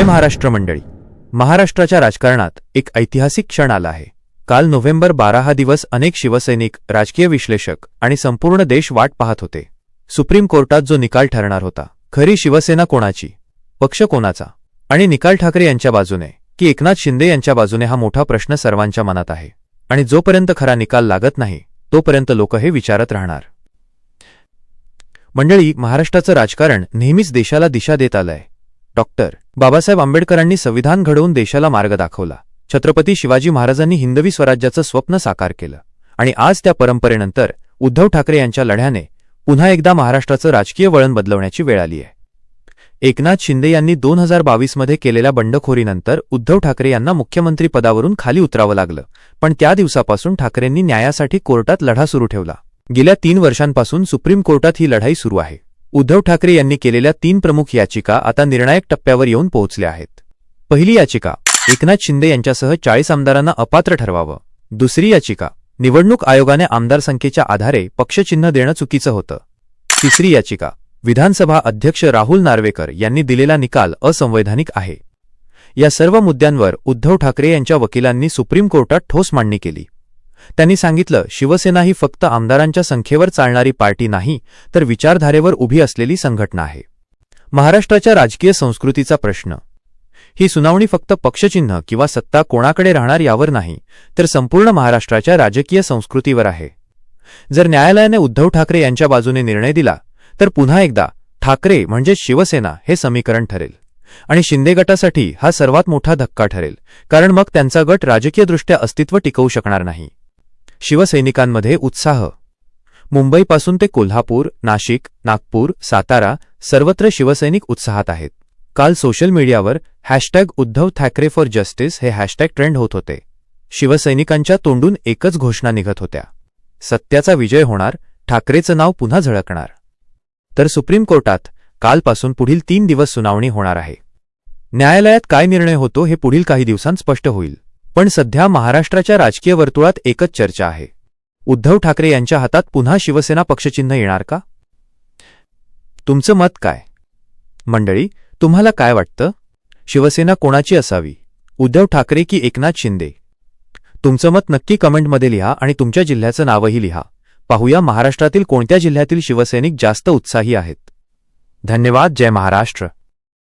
जय महाराष्ट्र मंडळी. महाराष्ट्राच्या राजकारणात एक ऐतिहासिक क्षण आला आहे. काल नोव्हेंबर बारा हा दिवस अनेक शिवसैनिक राजकीय विश्लेषक आणि संपूर्ण देश वाट पाहत होते. सुप्रीम कोर्टात जो निकाल ठरणार होता खरी शिवसेना कोणाची? पक्ष कोणाचा? आणि निकाल ठाकरे यांच्या बाजूने की एकनाथ शिंदे यांच्या बाजूने हा मोठा प्रश्न सर्वांच्या मनात आहे. आणि जोपर्यंत खरा निकाल लागत नाही तोपर्यंत लोक हे विचारत राहणार. मंडळी महाराष्ट्राचं राजकारण नेहमीच देशाला दिशा देत आलंय. डॉक्टर बाबासाहेब आंबेडकरांनी संविधान घडवून देशाला मार्ग दाखवला. छत्रपती शिवाजी महाराजांनी हिंदवी स्वराज्याचं स्वप्न साकार केलं. आणि आज त्या परंपरेनंतर उद्धव ठाकरे यांच्या लढ्याने पुन्हा एकदा महाराष्ट्राचं राजकीय वळण बदलवण्याची वेळ आली आहे. एकनाथ शिंदे यांनी दोन हजार बावीसमध्ये केलेल्या बंडखोरीनंतर उद्धव ठाकरे यांना मुख्यमंत्री पदावरून खाली उतरावं लागलं. पण त्या दिवसापासून ठाकरेंनी न्यायासाठी कोर्टात लढा सुरू ठेवला. गेल्या तीन वर्षांपासून सुप्रीम कोर्टात ही लढाई सुरू आहे. उद्धव ठाकरे यांनी केलेल्या तीन प्रमुख याचिका आता निर्णायक टप्प्यावर येऊन पोहोचल्या आहेत. पहिली याचिका एकनाथ शिंदे यांच्यासह चाळीस आमदारांना अपात्र ठरवावं. दुसरी याचिका निवडणूक आयोगाने आमदार संख्येच्या आधारे पक्षचिन्ह देणं चुकीचं होतं. तिसरी याचिका विधानसभा अध्यक्ष राहुल नार्वेकर यांनी दिलेला निकाल असंवैधानिक आहे. या सर्व मुद्द्यांवर उद्धव ठाकरे यांच्या वकिलांनी सुप्रीम कोर्टात ठोस मांडणी केली. त्यांनी सांगितलं शिवसेना ही फक्त आमदारांच्या संख्येवर चालणारी पार्टी नाही तर विचारधारेवर उभी असलेली संघटना आहे. महाराष्ट्राच्या राजकीय संस्कृतीचा प्रश्न. ही सुनावणी फक्त पक्षचिन्ह किंवा सत्ता कोणाकडे राहणार यावर नाही तर संपूर्ण महाराष्ट्राच्या राजकीय संस्कृतीवर आहे. जर न्यायालयाने उद्धव ठाकरे यांच्या बाजूने निर्णय दिला तर पुन्हा एकदा ठाकरे म्हणजे शिवसेना हे समीकरण ठरेल. आणि शिंदे गटासाठी हा सर्वात मोठा धक्का ठरेल कारण मग त्यांचा गट राजकीयदृष्ट्या अस्तित्व टिकवू शकणार नाही. शिवसैनिकांमध्ये उत्साह. मुंबईपासून ते कोल्हापूर नाशिक नागपूर सातारा सर्वत्र शिवसैनिक उत्साहात आहेत. काल सोशल मीडियावर hashtag Uddhav Thackeray for justice हे हॅशटॅग ट्रेंड होत होते. शिवसैनिकांच्या तोंडून एकच घोषणा निघत होत्या. सत्याचा विजय होणार ठाकरेचं नाव पुन्हा झळकणार. तर सुप्रीम कोर्टात कालपासून पुढील तीन दिवस सुनावणी होणार आहे. न्यायालयात काय निर्णय होतो हे पुढील काही दिवसांत स्पष्ट होईल. पण सध्या महाराष्ट्राच्या राजकीय वर्तुळात एकच चर्चा आहे. उद्धव ठाकरे यांच्या हातात पुन्हा शिवसेना पक्षचिन्ह येणार का? तुमचं मत काय? मंडळी तुम्हाला काय वाटतं? शिवसेना कोणाची असावी? उद्धव ठाकरे की एकनाथ शिंदे? तुमचं मत नक्की कमेंटमध्ये लिहा आणि तुमच्या जिल्ह्याचं नावही लिहा. पाहूया महाराष्ट्रातील कोणत्या जिल्ह्यातील शिवसैनिक जास्त उत्साही आहेत. धन्यवाद जय महाराष्ट्र.